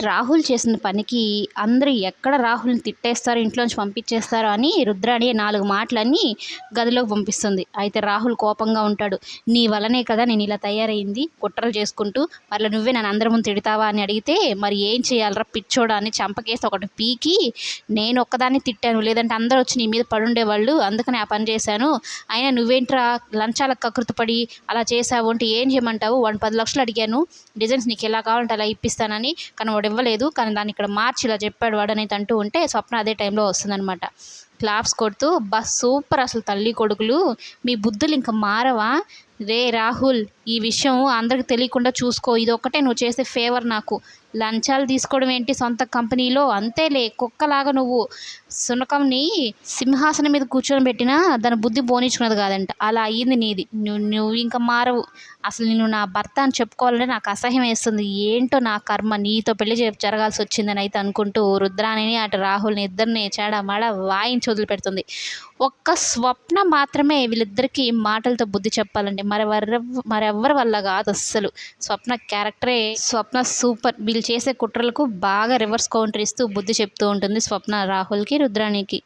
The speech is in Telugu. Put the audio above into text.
రాహుల్ చేసిన పనికి అందరూ ఎక్కడ రాహుల్ని తిట్టేస్తారు ఇంట్లోంచి పంపించేస్తారు అని రుద్రాణి నాలుగు మాటలన్నీ గదిలోకి పంపిస్తుంది. అయితే రాహుల్ కోపంగా ఉంటాడు. నీ వలనే కదా నేను ఇలా తయారైంది కుట్రలు చేసుకుంటూ. మళ్ళీ నువ్వే నన్ను అందరి ముందు తిడతావా అని అడిగితే మరి ఏం చేయాలరా పిచ్చోడా అని చంపకేసి ఒకటి పీకి నేను ఒక్కదాన్ని తిట్టాను. లేదంటే అందరూ వచ్చి నీ మీద పడుండేవాళ్ళు. అందుకని ఆ పని చేశాను. అయినా నువ్వేంట్రా లంచాలకు కకృతపడి అలా చేసావు అంటే ఏం చేయమంటావు? వాడిని పది లక్షలు అడిగాను. డిజైన్స్ నీకు ఎలా కావాలంటే అలా ఇప్పిస్తానని. కానీ వాడు ఇవ్వలేదు. కానీ దాన్ని ఇక్కడ మార్చి ఇలా చెప్పాడు వాడు అనేది అంటూ ఉంటే స్వప్న అదే టైంలో వస్తుందనమాట క్లాప్స్ కొడుతూ బస్ సూపర్ అసలు తల్లి కొడుకులు. మీ బుద్ధులు ఇంకా మారవా? రే రాహుల్ ఈ విషయం అందరికి తెలియకుండా చూసుకో. ఇది ఒక్కటే నువ్వు చేసే ఫేవర్ నాకు. లంచాలు తీసుకోవడం ఏంటి సొంత కంపెనీలో? అంతేలే కుక్కలాగా నువ్వు సునకంని సింహాసనం మీద కూర్చొని పెట్టినా దాని బుద్ధి పోనిచ్చుకున్నది కాదంట. అలా అయ్యింది నీది. నువ్వు నువ్వు ఇంకా మారవు. అసలు నేను నా భర్త అని చెప్పుకోవాలంటే నాకు అసహ్యం వేస్తుంది. ఏంటో నా కర్మ? నీతో పెళ్ళి జరగాల్సి వచ్చిందని అయితే అనుకుంటూ రుద్రాణిని అటు రాహుల్ని ఇద్దరిని చేడమాడ వాయించి వదిలిపెడుతుంది. ఒక్క స్వప్న మాత్రమే వీళ్ళిద్దరికీ మాటలతో బుద్ధి చెప్పాలండి మరెవర మరెవ్వరి వల్ల కాదు అస్సలు. స్వప్న క్యారెక్టరే స్వప్న సూపర్. వీళ్ళు చేసే కుట్రలకు బాగా రివర్స్ కౌంటర్ ఇస్తూ బుద్ధి చెప్తూ ఉంటుంది స్వప్న రాహుల్కి రుద్రాణికి.